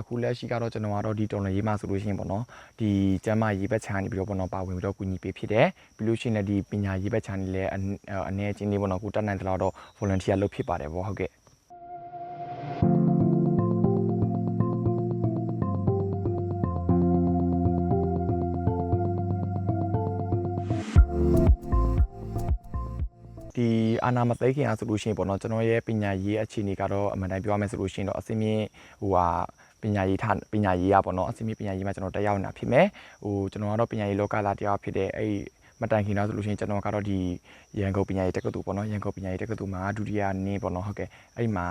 အခုလက်ရှိကတော့ကျွန်တော်ကတော့ဒီတော်လန်ရေးမှာဆိုလို့ရှိရင်ပေါ့နော်ဒီကျမ်းမာရေးဘက်ခြမ်းနေပြီးတော့ပေါ့နော်ပါဝင်ပြီးတော့ကူညီပေးဖြစ်တယ်ပြီးလို့ရှိရင်လည်းဒီပညာရေးဘက်ခြမ်းနေလည်းအနအနေချင်းလေးပေါ့နော်ကိုတက်နိုင်တဲ့လောက်တော့ volunteer လုပ်ဖြစ်ပါတယ်ပေါ့ဟုတ်ကဲ့ဒီအာနာမသိခင်အားဆိုလို့ရှိရင်ပေါ့နော်ကျွန်တော်ရဲ့ပညာရေးအခြေအနေကတော့အမှန်တမ်းပြောရမယ်ဆိုလို့ရှိရင်တော့အစင်းမြင့်ဟိုဟာ ပညာရေးထားပညာရေးရပေါ့နော်အစင်းမြင့်ပညာရေးမှာကျွန်တော်တက်ရောက်နေတာဖြစ်မယ်ဟိုကျွန်တော်ကတော့ပညာရေးလောကလာတရားဖြစ်တဲ့အဲ့မတိုင်ခင်တော့ဆိုလို့ရှိရင်ကျွန်တော်ကတော့ဒီရန်ကုန်ပညာရေးတက္ကသိုလ်ပေါ့နော်ရန်ကုန်ပညာရေးတက္ကသိုလ်မှာဒုတိယနေ့ပေါ့နော်ဟုတ်ကဲ့အဲ့မှာ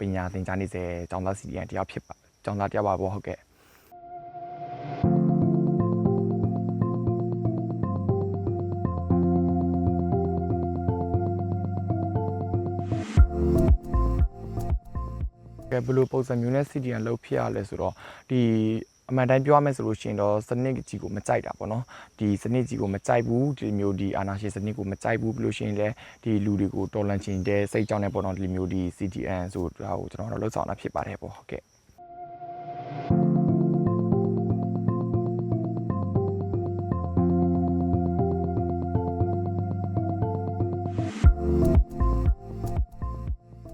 ပညာသင်ကြားနေစေကျောင်းသားစီဒီအန်တရားဖြစ်ပါကျောင်းသားတရားပါပေါ့ဟုတ်ကဲ့ ကဲဘယ်လိုပုံစံမျိုးနဲ့ CDN လောက်ဖြစ်ရလဲဆိုတော့ဒီအမှန်တိုင်းပြောရမယ်ဆိုလို့ရှိရင်တော့စနစ်ကြီးကိုမကြိုက်တာပေါ့နော်ဒီစနစ်ကြီးကိုမကြိုက်ဘူးဒီမျိုးဒီအာနာရှင်စနစ်ကိုမကြိုက်ဘူးပြီးလို့ရှိရင်လည်းဒီလူတွေကိုတော်လန်ချင်တဲ့စိတ်ကြောင့်လည်းပေါ့နော်ဒီမျိုးဒီ CDN ဆိုတာကိုကျွန်တော်တို့လှုပ်ဆောင်တာဖြစ်ပါတယ်ပေါ့ဟုတ်ကဲ့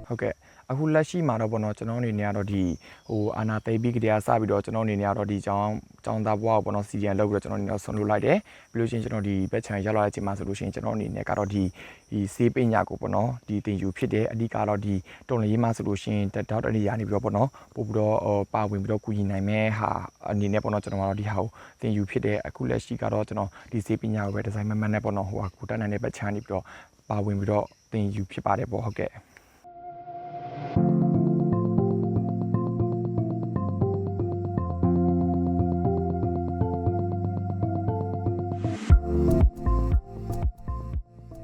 ဟုတ်ကဲ့ အခုလက်ရှိမှာတော့ပေါ့နော်ကျွန်တော်အနေနဲ့ကတော့ဒီဟိုအာနာသိပြီးကြတရားစပြီးတော့ကျွန်တော်အနေနဲ့ကတော့ဒီကျောင်းကျောင်းသားဘွားကိုပေါ့နော်စီဒီအန်လောက်ပြီးတော့ကျွန်တော်အနေနဲ့ဆွန်လို့လိုက်တယ်ပြီးလို့ရှိရင်ကျွန်တော်ဒီဘက်ချန်ရောက်လာတဲ့အချိန်မှာဆိုလို့ရှိရင်ကျွန်တော်အနေနဲ့ကတော့ဒီဒီစေးပညာကိုပေါ့နော်ဒီတင်ယူဖြစ်တယ်အဓိကတော့ဒီတော်လရေးမှာဆိုလို့ရှိရင်တောက်တနေရာနေပြီးတော့ပေါ့နော်ပို့ပြီးတော့ပါဝင်ပြီးတော့ကူညီနိုင်မဲ့ဟာအနေနဲ့ပေါ့နော်ကျွန်တော်ကတော့ဒီဟာကိုတင်ယူဖြစ်တယ်အခုလက်ရှိကတော့ကျွန်တော်ဒီစေးပညာကိုပဲဒီဇိုင်းမမှန်နဲ့ပေါ့နော်ဟိုဟာကိုတက်နိုင်တဲ့ဘက်ချန်နေပြီးတော့ပါဝင်ပြီးတော့တင်ယူဖြစ်ပါတယ်ပေါ့ဟုတ်ကဲ့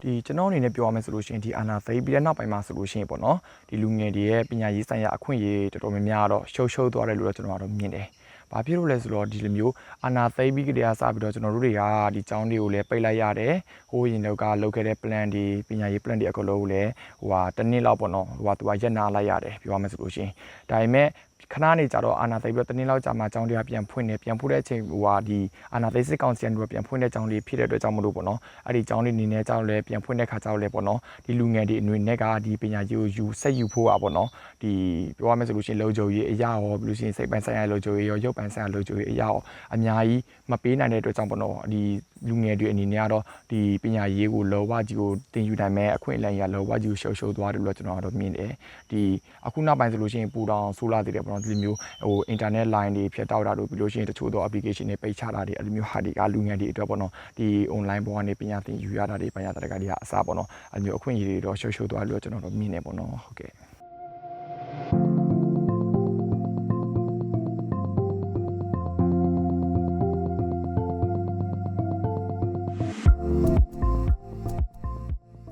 ဒီကျွန်တော်အနေနဲ့ပြောရမယ်ဆိုလို့ရှိရင်ဒီအာနာသိပြီးတဲ့နောက်ပိုင်းမှာဆိုလို့ရှိရင်ပေါ့နော်ဒီလူငယ်တွေရဲ့ပညာရေးဆိုင်ရာအခွင့်အရေးတော်တော်များများတော့ရှုပ်ရှုပ်သွားတယ်လို့တော့ကျွန်တော်ကတော့မြင်တယ်။ဘာဖြစ်လို့လဲဆိုတော့ဒီလိုမျိုးအာနာသိပြီးကြတဲ့စပြီးတော့ကျွန်တော်တို့တွေကဒီចောင်းတွေကိုလည်းပိတ်လိုက်ရတယ်။ဟိုးရင်တော့ကလုပ်ခဲ့တဲ့ plan တွေပညာရေး plan တွေအကုန်လုံးကိုလည်းဟိုဟာတစ်နှစ်လောက်ပေါ့နော်ဟိုဟာသူကရက်နာလိုက်ရတယ်ပြောရမယ်ဆိုလို့ရှိရင်ဒါပေမဲ့ ခဏနေကြတော့အာနာသိပြီးတော့တနည်းလောက်ကြာမှအကြောင်းတရားပြန်ဖွင့်နေပြန်ဖွင့်တဲ့အချိန်ဟိုဟာဒီအာနာသိစစ်ကောင်စီကနေပြန်ဖွင့်တဲ့အကြောင်းလေးဖြစ်တဲ့အတွက်ကြောင့်မလို့ပေါ့နော်အဲ့ဒီအကြောင်းလေးနေနေကြောက်လဲပြန်ဖွင့်တဲ့ခါကြောက်လဲပေါ့နော်ဒီလူငယ်တွေအနွေနဲ့ကဒီပညာကြီးကိုယူဆက်ယူဖို့อ่ะပေါ့နော်ဒီပြောရမယ်ဆိုလို့ရှိရင်လုံခြုံရေးအရာရောပြီးလို့ရှိရင်စိတ်ပိုင်းဆိုင်ရာလုံခြုံရေးရောရုပ်ပိုင်းဆိုင်ရာလုံခြုံရေးအရာရောအများကြီးမပေးနိုင်တဲ့အတွက်ကြောင့်ပေါ့နော်ဒီ လူငယ်တွေအနေနဲ့ကတော့ဒီပညာရေးကိုလောဘကြီးကိုတင်ယူနိုင်မဲ့အခွင့်အလမ်းရလောဘကြီးကိုရှုပ်ရှုပ်သွားတယ်လို့ကျွန်တော်ကတော့မြင်တယ်ဒီအခုနောက်ပိုင်းဆိုလို့ရှိရင်ပူတောင်ဆိုလာသေးတယ်ပေါ့နော်ဒီလိုမျိုးဟို internet line တွေဖြတ်တောက်တာတို့ပြီးလို့ရှိရင်တချို့သော application တွေပိတ်ချတာတွေအဲ့လိုမျိုးဟာတွေကလူငယ်တွေအတွက်ပေါ့နော်ဒီ online ပေါ်ကနေပညာသင်ယူရတာတွေပညာတရကတွေကအစပေါ့နော်အဲ့လိုမျိုးအခွင့်အရေးတွေတော့ရှုပ်ရှုပ်သွားလို့ကျွန်တော်တို့မြင်နေပေါ့နော်ဟုတ်ကဲ့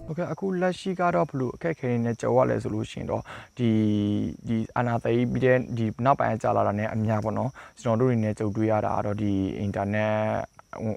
ဟုတ်ကဲ့အခုလက်ရှိကတော့ဘလို့အခက်အခဲတွေနဲ့ကြော်ရလဲဆိုလို့ရှိရင်တော့ဒီဒီအာနာသိပြီးတဲ့ဒီနောက်ပိုင်းကြာလာတာနဲ့အများပေါ့နော်ကျွန်တော်တို့တွေနဲ့ကြုံတွေ့ရတာကတော့ဒီ internet ဟို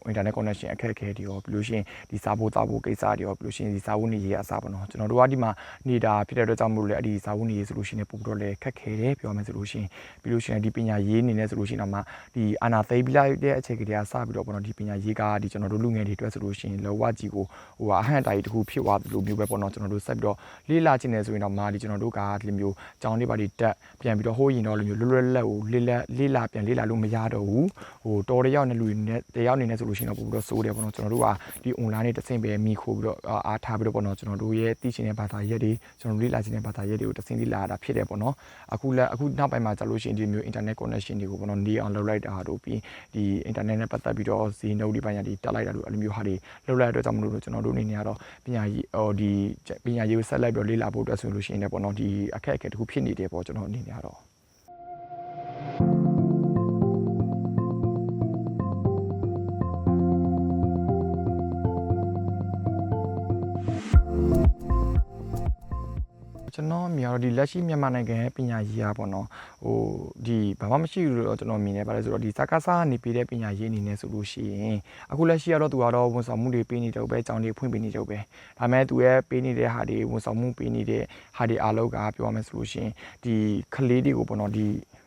internet connection အခက်အခဲတွေရောပြီးလို့ရှိရင်ဒီစာဖို့သားဖို့ကိစ္စတွေရောပြီးလို့ရှိရင်ဒီစာဖို့နေရေးအစားပေါ့နော်ကျွန်တော်တို့ကဒီမှာနေတာဖြစ်တဲ့အတွက်ကြောင့်မလို့လေအဲ့ဒီစာဖို့နေရေးဆိုလို့ရှိရင်ပို့ပြီးတော့လေခက်ခဲတယ်ပြောမယ်ဆိုလို့ရှိရင်ပြီးလို့ရှိရင်ဒီပညာရေးအနေနဲ့ဆိုလို့ရှိရင်တော့မှဒီအာနာသိပြီးလိုက်တဲ့အချိန်ကတည်းကစပြီးတော့ပေါ့နော်ဒီပညာရေးကဒီကျွန်တော်တို့လူငယ်တွေအတွက်ဆိုလို့ရှိရင်လောဝကြီးကိုဟိုအဟန့်တာကြီးတစ်ခုဖြစ်သွားတယ်လို့မျိုးပဲပေါ့နော်ကျွန်တော်တို့ဆက်ပြီးတော့လေးလာခြင်းနေဆိုရင်တော့မာဒီကျွန်တော်တို့ကဒီလိုမျိုးကြောင်းလေးပါတီတက်ပြန်ပြီးတော့ဟိုးရင်တော့လိုမျိုးလွတ်လွတ်လပ်ကိုလေးလက်လေးလာပြန်လေးလာလို့မရတော့ဘူးဟိုတော်တယောက်နဲ့လူနဲ့တယောက်နေနေဆိုလို့ရှိရင်တော့ပို့ပြီးတော့စိုးတယ်ပေါ့နော်ကျွန်တော်တို့ကဒီ online နဲ့တစ်ဆင့်ပဲမိခိုးပြီးတော့အားထားပြီးတော့ပေါ့နော်ကျွန်တော်တို့ရဲ့သိချင်တဲ့ဘာသာရပ်တွေကျွန်တော်လေးလာခြင်းတဲ့ဘာသာရပ်တွေကိုတစ်ဆင့်လေးလာတာဖြစ်တယ်ပေါ့နော်အခုလက်အခုနောက်ပိုင်းမှာကြာလို့ရှိရင်ဒီမျိုး internet connection တွေကိုပေါ့နော်နေအောင်လုပ်လိုက်တာတို့ပြီးဒီ internet နဲ့ပတ်သက်ပြီးတော့ဈေးနှုန်းဒီပိုင်းညာဒီတက်လိုက်တာတို့အဲ့လိုမျိုးဟာတွေလုပ်လိုက်တဲ့အတွက်ကြောင့်မလို့ကျွန်တော်တို့အနေနဲ့ကတော့ပညာရေးဟိုဒီပညာရေးကိုဆက်လက်ပြီးတော့လေ့လာဖို့အတွက်ဆိုလို့ရှိရင်လည်းပေါ့နော်ဒီအခက်အခဲတစ်ခုဖြစ်နေတယ်ပေါ့ကျွန်တော်အနေနဲ့ကတော့ ကကျွန်တော်အမြင်ကတော့ဒီလက်ရှိမြန်မာနိုင်ငံရဲ့ပညာရေးอ่ะပေါ့နော်ဟိုဒီဘာမှမရှိဘူးလို့တော့ကျွန်တော်မြင်နေပါတယ်ဆိုတော့ဒီစကားစားကနေပေးတဲ့ပညာရေးအနေနဲ့ဆိုလို့ရှိရင်အခုလက်ရှိကတော့သူကတော့ဝန်ဆောင်မှုတွေပေးနေတော့ပဲကြောင်းတွေဖွင့်ပေးနေတော့ပဲဒါပေမဲ့သူရဲ့ပေးနေတဲ့ဟာတွေဝန်ဆောင်မှုပေးနေတဲ့ဟာတွေအားလုံးကပြောရမယ်ဆိုလို့ရှိရင်ဒီကလေးတွေကိုပေါ့နော်ဒီ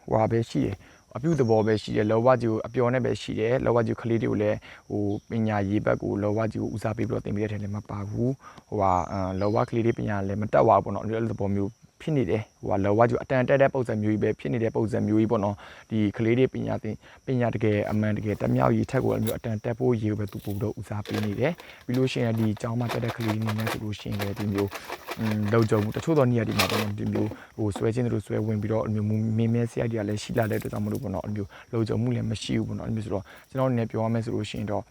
ဟိုဟာပဲရှိတယ် အပြုသဘောပဲရှိတယ်လောဘကြီးကိုအပျော်နဲ့ပဲရှိတယ်လောဘကြီးကလေးတွေကိုလည်းဟိုပညာရေးဘက်ကိုလောဘကြီးကိုဦးစားပေးပြီးတော့သင်ပေးတဲ့ထဲလည်းမပါဘူးဟိုဟာလောဘကလေးတွေပညာလည်းမတက်ပါဘူးပေါ့နော်အဲ့လိုသဘောမျိုး ဖြစ်နေတယ်ဟိုဟာလောဘကြီးအတန်တက်တဲ့ပုံစံမျိုးကြီးပဲဖြစ်နေတဲ့ပုံစံမျိုးကြီးပေါ့နော်ဒီကလေးတွေပညာသင်ပညာတကယ်အမှန်တကယ်တမြောက်ကြီးထက်ကိုလည်းမျိုးအတန်တက်ဖို့ရေကိုပဲသူပုံတော့ဦးစားပေးနေတယ်ပြီးလို့ရှိရင်ဒီကျောင်းမှာတက်တဲ့ကလေးတွေနဲ့ဆိုလို့ရှိရင်လည်းဒီမျိုးอืมလောက်ကြုံတချို့တော့နေရာဒီမှာပေါ့နော်ဒီမျိုးဟိုဆွဲချင်းတို့ဆွဲဝင်ပြီးတော့အမျိုးမင်းမဲဆရာတွေကလည်းရှိလာတဲ့အတွက်ကြောင့်မလို့ပေါ့နော်အမျိုးလောက်ကြုံမှုလည်းမရှိဘူးပေါ့နော်အမျိုးဆိုတော့ကျွန်တော်အနေနဲ့ပြောရမယ်ဆိုလို့ရှိရင်တော့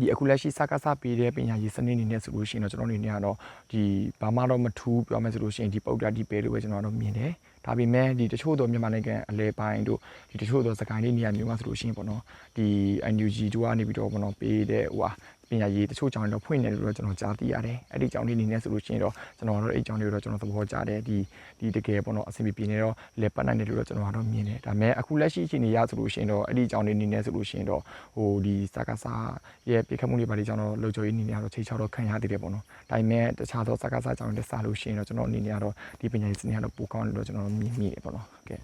ဒီအခုလက်ရှိစကားစပေးတဲ့ပညာရေးစနစ်အနေနဲ့ဆိုလို့ရှိရင်တော့ကျွန်တော်အနေနဲ့ကတော့ဒီဘာမှတော့မထူးပြောမယ်ဆိုလို့ရှိရင်ဒီပုတ်တာဒီပဲလို့ပဲကျွန်တော်တို့မြင်တယ်ဒါပေမဲ့ဒီတချို့သောမြန်မာနိုင်ငံအလဲပိုင်းတို့ဒီတချို့သောစကိုင်းလေးနေရာမျိုးမှာဆိုလို့ရှိရင်ပေါ့နော်ဒီ NUG တို့ကနေပြီးတော့ပေါ့နော်ပေးတဲ့ဟိုဟာ ပညာရေးတချို့ကြောင့်တော့ဖွင့်နေတယ်လို့တော့ကျွန်တော်ကြားသိရတယ်အဲ့ဒီကြောင့်ဒီအနေနဲ့ဆိုလို့ရှိရင်တော့ကျွန်တော်တို့အဲ့ကြောင့်လေးတော့ကျွန်တော်သဘောကျတယ်ဒီဒီတကယ်ပေါ့နော်အဆင်ပြေနေတော့လဲပတ်နိုင်တယ်လို့တော့ကျွန်တော်ကတော့မြင်တယ်ဒါပေမဲ့အခုလက်ရှိအခြေအနေရဆိုလို့ရှိရင်တော့အဲ့ဒီကြောင့်လေးအနေနဲ့ဆိုလို့ရှိရင်တော့ဟိုဒီစကားစားရဲ့ပြခတ်မှုတွေပါဒီကြောင့်တော့လုံခြုံရေးအနေနဲ့ကတော့ချိန်ချောက်တော့ခံရသေးတယ်ပေါ့နော်ဒါပေမဲ့တခြားသောစကားစားကြောင့်လည်းစားလို့ရှိရင်တော့ကျွန်တော်အနေနဲ့ကတော့ဒီပညာရေးစနစ်ကတော့ပိုကောင်းတယ်လို့ကျွန်တော်မြင်မိတယ်ပေါ့နော်ဟုတ်ကဲ့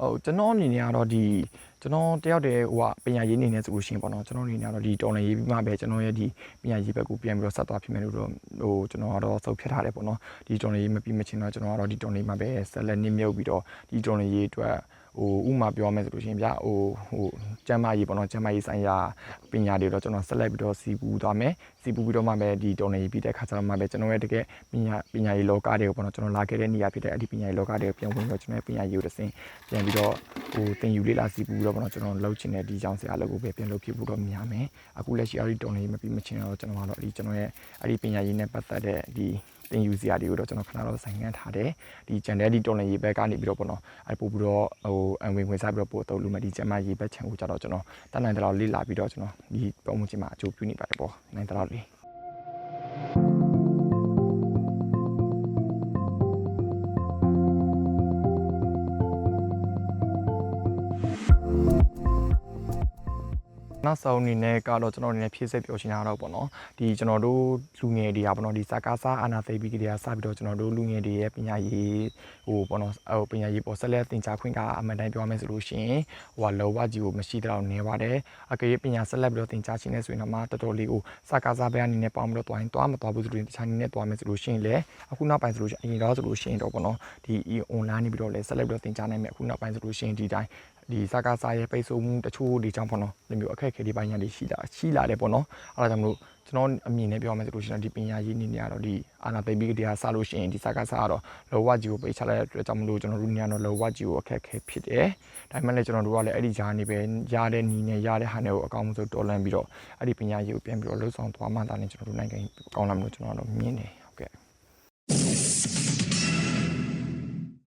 ဟုတ်ကျွန်တော်အနေနဲ့ကတော့ဒီကျွန်တော်တယောက်တည်းဟိုကပညာရေးအနေနဲ့ဆိုလို့ရှိရင်ပေါ့နော်ကျွန်တော်အနေနဲ့ကတော့ဒီတော်လန်ရေးပြီးမှပဲကျွန်တော်ရဲ့ဒီပညာရေးဘက်ကိုပြန်ပြီးတော့ဆက်သွားဖြစ်မယ်လို့တော့ဟိုကျွန်တော်ကတော့စုပ်ဖြစ်ထားတယ်ပေါ့နော်ဒီတော်လန်ရေးမပြီးမချင်းတော့ကျွန်တော်ကတော့ဒီတော်လန်ရေးမှာပဲဆက်လက်နေမြုပ်ပြီးတော့ဒီတော်လန်ရေးအတွက် ဟိုဥမာပြောမယ်ဆိုလို့ရှိရင်ဗျဟိုဟိုကျမ်းမာရေးပေါ့နော်ကျမ်းမာရေးဆိုင်ရာပညာတွေတော့ကျွန်တော်ဆက်လက်ပြီးတော့စီပူသွားမယ်စီပူပြီးတော့မှပဲဒီတော်နေပြီးတဲ့ခါကျတော့မှပဲကျွန်တော်ရဲ့တကယ်ပညာပညာရေးလောကတွေကိုပေါ့နော်ကျွန်တော်လာခဲ့တဲ့နေရာဖြစ်တဲ့အဲ့ဒီပညာရေးလောကတွေကိုပြန်ဝင်တော့ကျွန်တော်ရဲ့ပညာရေးကိုတစ်စင်ပြန်ပြီးတော့ဟိုသင်ယူလေ့လာစီပူပြီးတော့ပေါ့နော်ကျွန်တော်လှုပ်ချင်တဲ့ဒီကြောင်စရာလုပ်ကိုပဲပြန်လုပ်ဖြစ်ဖို့တော့များမယ်အခုလက်ရှိအဲ့ဒီတော်နေမပြီးမချင်းတော့ကျွန်တော်ကတော့အဲ့ဒီကျွန်တော်ရဲ့အဲ့ဒီပညာရေးနဲ့ပတ်သက်တဲ့ဒီ တင်ယူစရာတွေကိုတော့ကျွန်တော်ခဏတော့ဆိုင်ငန်းထားတယ်ဒီ channel ဒီတော်လန်ရေးဘက်ကနေပြီးတော့ပေါ့နော်အဲပို့ပြီးတော့ဟိုအဝင်ဝင်စားပြီးတော့ပို့တော့လူမဲ့ဒီ channel ရေးဘက်ချန်ကိုကြတော့ကျွန်တော်တတ်နိုင်တဲ့လောက်လေ့လာပြီးတော့ကျွန်တော်ဒီပုံမှန်ချင်းမှာအကျိုးပြုနေပါတယ်ပေါ့နိုင်တဲ့လောက်လေး နောက်ဆုံးအနေနဲ့ကတော့ကျွန်တော်အနေနဲ့ဖြည့်ဆက်ပြောချင်တာတော့ပေါ့နော်ဒီကျွန်တော်တို့လူငယ်တွေကပေါ့နော်ဒီစကားစားအာနာသိပြီးကြတဲ့စပြီးတော့ကျွန်တော်တို့လူငယ်တွေရဲ့ပညာရေးဟိုပေါ့နော်ဟိုပညာရေးပေါ်ဆက်လက်သင်ကြားခွင့်ကအမှန်တမ်းပြောရမယ်ဆိုလို့ရှိရင်ဟိုကလောဘကြီးကိုမရှိတော့နေပါတယ်အကယ်၍ပညာဆက်လက်ပြီးတော့သင်ကြားခြင်းနဲ့ဆိုရင်တော့မှတော်တော်လေးကိုစကားစားဘက်အနေနဲ့ပေါင်းပြီးတော့တွိုင်းတွားမတွားဘူးဆိုရင်တခြားအနေနဲ့တွားမယ်ဆိုလို့ရှိရင်လေအခုနောက်ပိုင်းဆိုလို့ရှိရင်အရင်တော့ဆိုလို့ရှိရင်တော့ပေါ့နော်ဒီ online နေပြီးတော့လေဆက်လက်ပြီးတော့သင်ကြားနိုင်မယ်အခုနောက်ပိုင်းဆိုလို့ရှိရင်ဒီတိုင်း ဒီစကားစားရဲ့ပိတ်ဆို့မှုတချို့ဒီကြောင့်ပေါ့နော်ဒီမျိုးအခက်အခဲတွေပိုင်းညာတွေရှိတာရှိလာတယ်ပေါ့နော်အဲဒါကြောင့်မလို့ကျွန်တော်အမြင်နဲ့ပြောမယ်ဆိုလို့ရှိရင်ဒီပညာရေးနည်းနေရတော့ဒီအာနာသိပြီးတရားစလို့ရှိရင်ဒီစကားစားကတော့လောဝကြီးကိုပိတ်ချလိုက်တဲ့အတွက်ကြောင့်မလို့ကျွန်တော်တို့နေရတော့လောဝကြီးကိုအခက်အခဲဖြစ်တယ်ဒါပေမဲ့လည်းကျွန်တော်တို့ကလည်းအဲ့ဒီဂျာနေပဲရတဲ့နီးနဲ့ရတဲ့ဟာနဲ့ကိုအကောင်းဆုံးတော်လန့်ပြီးတော့အဲ့ဒီပညာရေးကိုပြန်ပြီးတော့လှုပ်ဆောင်သွားမှသာလည်းကျွန်တော်တို့နိုင်ငံကောင်းလာမလို့ကျွန်တော်တို့မြင်တယ်